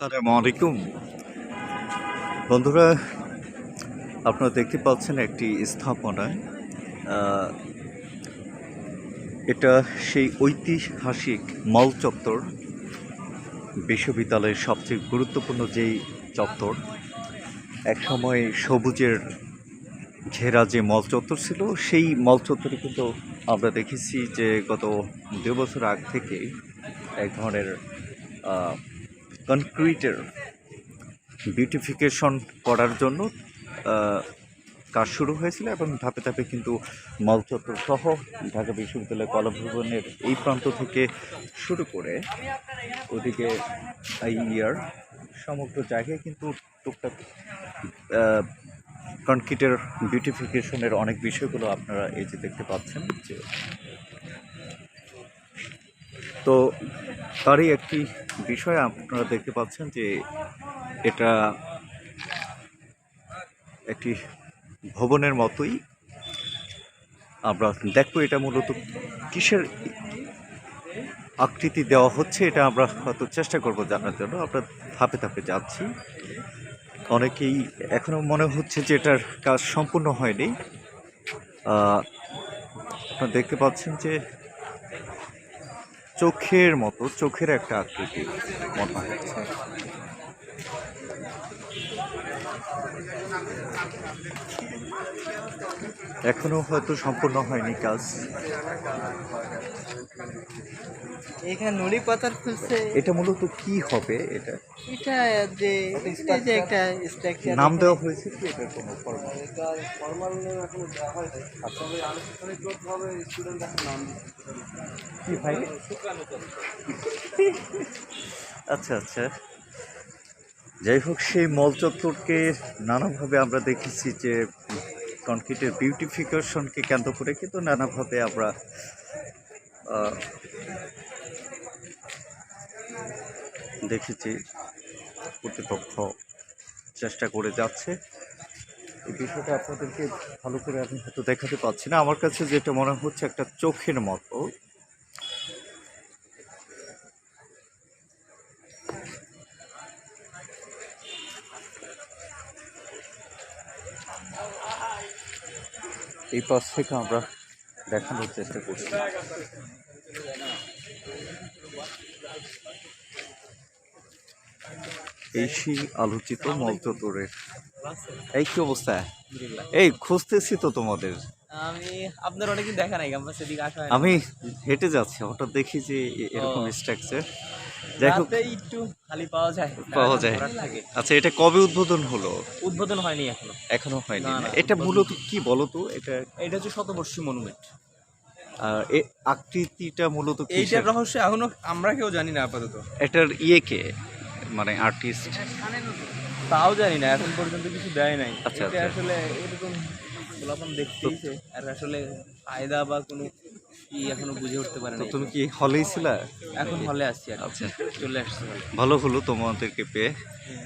আসসালামু আলাইকুম বন্ধুরা আপনারা দেখতে পাচ্ছেন একটি স্থাপনা। আহ, এটা সেই ঐতিহাসিক মল চত্বর। বিশ্ববিদ্যালয়ের সবচেয়ে গুরুত্বপূর্ণ যেই চত্বর একসময় সবুজের ঘেরা যে মল চত্বর ছিল সেই মল চত্বরে কিন্তু আমরা দেখেছি যে গত দু বছর আগ থেকে এক ধরনের কনক্রিটের বিউটিফিকেশন করার জন্য কাজ শুরু হয়েছিল এবং ধাপে ধাপে কিন্তু মলচত্বর সহ ঢাকা বিশ্ববিদ্যালয় কলাভবনের এই প্রান্ত থেকে শুরু করে ওদিকে ইয়ার সমগ্র জায়গায় কিন্তু টুকটাক কনক্রিটের বিউটিফিকেশনের অনেক বিষয়গুলো আপনারা এই যে দেখতে পাচ্ছেন যে তো তারই একটি বিষয় আপনারা দেখতে পাচ্ছেন যে এটা একটি ভবনের মতোই। আমরা দেখব এটা মূলত কিসের আকৃতি দেওয়া হচ্ছে, এটা আমরা হয়তো চেষ্টা করব জানার জন্য। আমরা ধাপে ধাপে যাচ্ছি। অনেকেই এখনও মনে হচ্ছে যে এটার কাজ সম্পূর্ণ হয়নি। আপনারা দেখতে পাচ্ছেন যে চোখের মতো চোখের একটা আকৃতি মনে হচ্ছে এখনও হয়তো সম্পূর্ণ হয়নি কাজ। এখানে নুড়ি পাতার খুলছে। এটা মূলত কি হবে এটা? এটা যে এই যে একটা স্ট্রাকচার নাম দেওয়া হয়েছে কি এটা কোনো formal? এটা ফর্মাল নেম এখনও দেওয়া হয়নি তবে আনুষ্ঠানিকভাবে স্টুডেন্ট এখন নাম। কি ভাই? আচ্ছা আচ্ছা। যাই হোক, সেই মল চত্বরকে নানাভাবে আমরা দেখেছি যে কনক্রিটের বিউটিফিকেশনকে কেন্দ্র করে কিন্তু নানাভাবে আমরা দেখেছি কর্তৃপক্ষ চেষ্টা করে যাচ্ছে। এই বিষয়টা আপনাদেরকে ভালো করে আমি হয়তো দেখাতে পাচ্ছি না। আমার কাছে যেটা মনে হচ্ছে একটা চোখের মতো এই পাশ থেকে আমরা দেখানোর চেষ্টা করছি। এই সেই আলোচিত মলচত্বরের এই কি অবস্থা? এই খুঁজতেছি তো তোমাদের। আমি আপনার অনেকদিন দেখা নাই। আমি হেঁটে যাচ্ছি হঠাৎ দেখি যে এরকম স্ট্রাকচার যাই হোক। একটু খালি পাওয়া যায় পাওয়া যায়। আচ্ছা এটা কবে উদ্বোধন হলো? উদ্বোধন হয়নি এখনও। এখনও হয়নি। না, না। না, এটা মূলত কি বলো তো? এটা এটা হচ্ছে শতবর্ষী মনুমেন্ট। আহ, এ আকৃতিটা মূলত এইটার? রহস্য এখনও আমরা কেউ জানি না আপাতত। এটার ইয়ে কে? মানে আর্টিস্ট তাও জানি না এখন পর্যন্ত কিছু দেয় নাই। আচ্ছা, আচ্ছা। আসলে এরকম গোলাপন দেখতেইছে আর আসলে ফায়দা বা কোনো কি এখনও বুঝে উঠতে পারে না তুমি কি হলেই ছিলা? এখন হলে আসছি আর আচ্ছা। চলে আসছি। ভালো হলো তোমাদেরকে পেয়ে।